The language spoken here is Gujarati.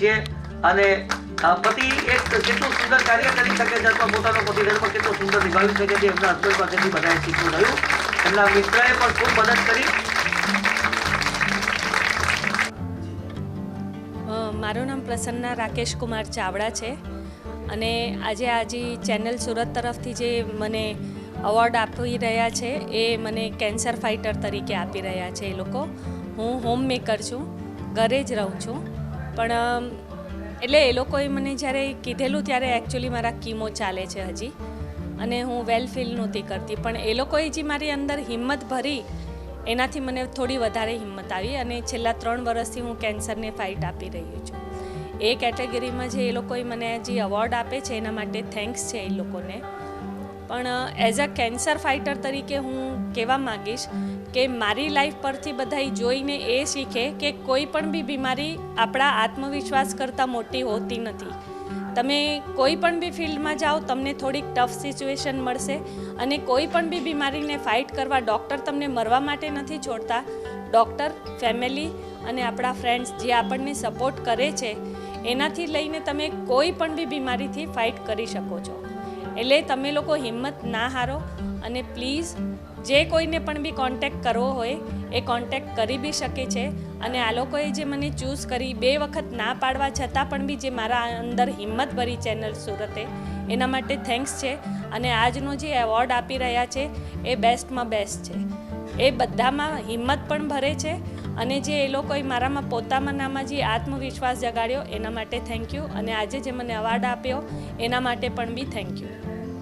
છીએ અને પતિ એક કેટલું સુંદર કાર્ય કરી શકે છે અથવા પોતાનો પતિ ધર્મ કેટલો સુંદર નિભાવી શકે છે એમના હસબન્ડ પાસેથી બધાએ શીખવું રહ્યું. એમના મિત્રએ પણ ખૂબ મદદ કરી. મારું નામ પ્રસન્ના રાકેશ કુમાર ચાવડા છે અને આજે આજે ચેનલ સુરત તરફથી જે મને અવોર્ડ આપી રહ્યા છે એ મને કેન્સર ફાઇટર તરીકે આપી રહ્યા છે એ લોકો. હું હોમ મેકર છું, ઘરે જ રહું છું. પણ એટલે એ લોકોએ મને જ્યારે કીધેલું ત્યારે એકચ્યુઅલી મારા કીમો ચાલે છે હજી. અને હું વેલ ફીલ નહોતી કરતી. પણ એ લોકોએ જે મારી અંદર હિંમત ભરી, એનાથી મને થોડી વધારે હિંમત આવી અને છેલ્લા ત્રણ વર્ષથી હું કેન્સરને ફાઇટ આપી રહી છું. એ કેટેગરીમાં જે એ લોકોએ મને જે અવોર્ડ આપે છે, એના માટે થેન્ક્સ છે એ લોકોને. પણ એઝ અ કેન્સર ફાઇટર તરીકે હું કહેવા માંગીશ કે મારી લાઈફ પરથી બધા જોઈને એ શીખે કે કોઈ પણ બી બીમારી આપણા આત્મવિશ્વાસ કરતાં મોટી હોતી નથી. તમે કોઈ પણ બી ફિલ્ડમાં જાઓ, તમને થોડીક ટફ સિચ્યુએશન મળશે અને કોઈ પણ બી બીમારીને ફાઇટ કરવા ડૉક્ટર તમને મરવા માટે નથી છોડતા. ડૉક્ટર ફેમિલી અને આપણા ફ્રેન્ડ્સ જે આપણને સપોર્ટ કરે છે, એનાથી લઈને તમે કોઈ પણ બી બીમારીથી ફાઇટ કરી શકો છો. એટલે તમે લોકો હિંમત ના હારો અને પ્લીઝ જે કોઈને પણ બી કોન્ટેક્ટ કરવો હોય એ કોન્ટેક્ટ કરી બી શકે છે. અને આ લોકોએ જે મને ચૂઝ કરી બે વખત ના પાડવા છતાં પણ બી જે મારા અંદર હિંમત ભરી ચેનલ સુરતે, એના માટે થેન્ક્સ છે. અને આજનો જે એવોર્ડ આપી રહ્યા છે એ બેસ્ટમાં બેસ્ટ છે. એ બધામાં હિંમત પણ ભરે છે અને જે એ લોકોએ મારામાં પોતામાંનામાં જે આત્મવિશ્વાસ જગાડ્યો, એના માટે થેન્ક યુ અને આજે જે મને અવાર્ડ આપ્યો, એના માટે પણ બી થેન્ક યુ